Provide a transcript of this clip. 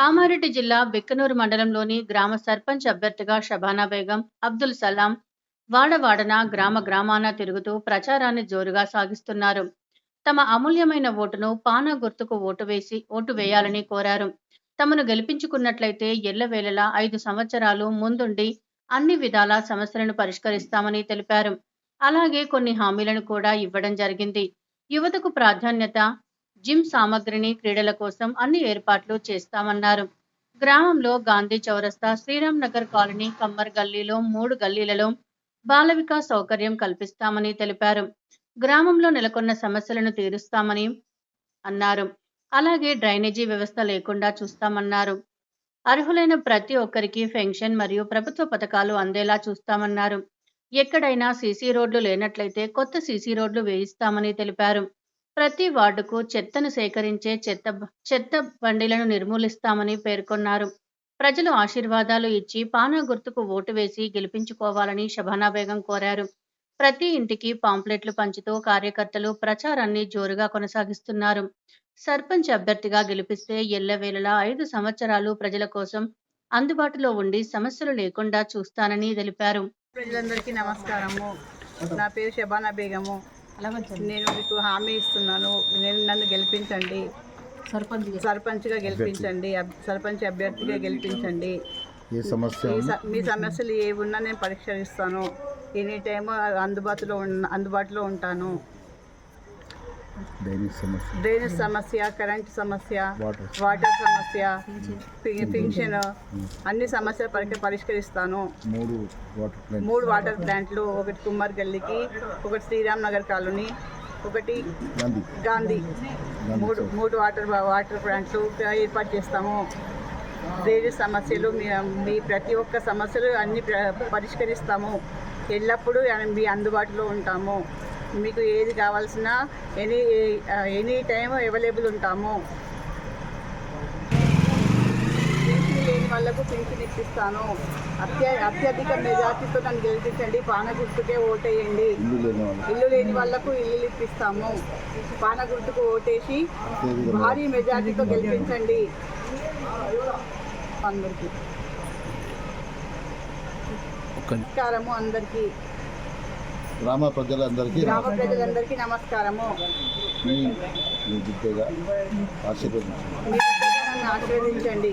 కామారెడ్డి జిల్లా బిక్కనూరు మండలంలోని గ్రామ సర్పంచ్ అభ్యర్థిగా షబానా బేగం అబ్దుల్ సలాం వాడవాడన గ్రామ గ్రామాన తిరుగుతూ ప్రచారాన్ని జోరుగా సాగిస్తున్నారు. తమ అమూల్యమైన ఓటును పానా గుర్తుకు ఓటు వేసి ఓటు వేయాలని కోరారు. తమను గెలిపించుకున్నట్లయితే ఎల్లవేళలా ఐదు సంవత్సరాలు ముందుండి అన్ని విధాల సమస్యలను పరిష్కరిస్తామని తెలిపారు. అలాగే కొన్ని హామీలను కూడా ఇవ్వడం జరిగింది. యువతకు ప్రాధాన్యత జిమ్ సామగ్రిని క్రీడల కోసం అన్ని ఏర్పాట్లు చేస్తామన్నారు. గ్రామంలో గాంధీ చౌరస్తా శ్రీరామ్ నగర్ కాలనీ కమ్మర్ గల్లీలో మూడు గల్లీలలో బాల వికాస్ సౌకర్యం కల్పిస్తామని తెలిపారు. గ్రామంలో నెలకొన్న సమస్యలను తీరుస్తామని అన్నారు. అలాగే డ్రైనేజీ వ్యవస్థ లేకుండా చూస్తామన్నారు. అర్హులైన ప్రతి ఒక్కరికి పెన్షన్ మరియు ప్రభుత్వ పథకాలు అందేలా చూస్తామన్నారు. ఎక్కడైనా సీసీ రోడ్లు లేనట్లయితే కొత్త సీసీ రోడ్లు వేయిస్తామని తెలిపారు. ప్రతి వార్డుకు చెత్తను సేకరించే చెత్త చెత్త బండిలను నిర్మూలిస్తామని పేర్కొన్నారు. ప్రజలు ఆశీర్వాదాలు ఇచ్చి పానా గుర్తుకు ఓటు వేసి గెలిపించుకోవాలని షబానా బేగం కోరారు. ప్రతి ఇంటికి పాంప్లెట్లు పంచుతూ కార్యకర్తలు ప్రచారాన్ని జోరుగా కొనసాగిస్తున్నారు. సర్పంచ్ అభ్యర్థిగా గెలిపిస్తే ఎల్లవేళలా ఐదు సంవత్సరాలు ప్రజల కోసం అందుబాటులో ఉండి సమస్యలు లేకుండా చూస్తానని తెలిపారు. ప్రజలందరికీ నమస్కారము. నా పేరు షబానా బేగము. నేను మీకు హామీ ఇస్తున్నాను. నేను నన్ను గెలిపించండి. సర్పంచ్ సర్పంచ్గా గెలిపించండి. అబ్- సర్పంచ్ అభ్యర్థిగా గెలిపించండి. ఏ సమస్య మీ స- మీ సమస్యలు ఏ ఉన్నా నేను పరిష్కరిస్తాను ఎనీ టైమ్ అందుబాటులో ఉన్న అందుబాటులో ఉంటాను. డ్రైనేజ్ సమస్య. కరెంట్ సమస్య వాటర్. సమస్య పింఛన్. అన్ని సమస్యలు పరి- పరిష్కరిస్తాను. మూడు వాటర్ ప్లాంట్లు ఒకటి కుమ్మర్ గల్లీకి ఒకటి శ్రీరామ్ నగర్ కాలనీ ఒకటి గాంధీ. మూడు. మూడు వాటర్ వాటర్ ప్లాంట్లు ఏర్పాటు చేస్తాము. డ్రైనేజ్ సమస్యలు మీ ప్రతి ఒక్క సమస్యలు అన్ని ప్ర- పరిష్కరిస్తాము. ఎల్లప్పుడూ మీ అందుబాటులో ఉంటాము. మీకు ఏది కావాల్సిన ఎనీ ఎనీ టైం అవైలబుల్ ఉంటాము. పింఛన్ లేని వాళ్ళకు పింఛన్ ఇప్పిస్తాను. అత్య అత్యధిక మెజార్టీతో నన్ను గెలిపించండి. పాన గుర్తుకే ఓటేయండి. ఇల్లు లేని వాళ్ళకు. ఇల్లు ఇప్పిస్తాము. పాన గుర్తుకు ఓటేసి భారీ మెజార్టీతో గెలిపించండి. అందరికీ. నమస్కారము అందరికీ. గ్రామ ప్రజలందరికీ గ్రామ ప్రజలందరికీ నమస్కారము. మీ బిడ్డగా ఆశీర్వదించండి. ఆశీర్వదించండి.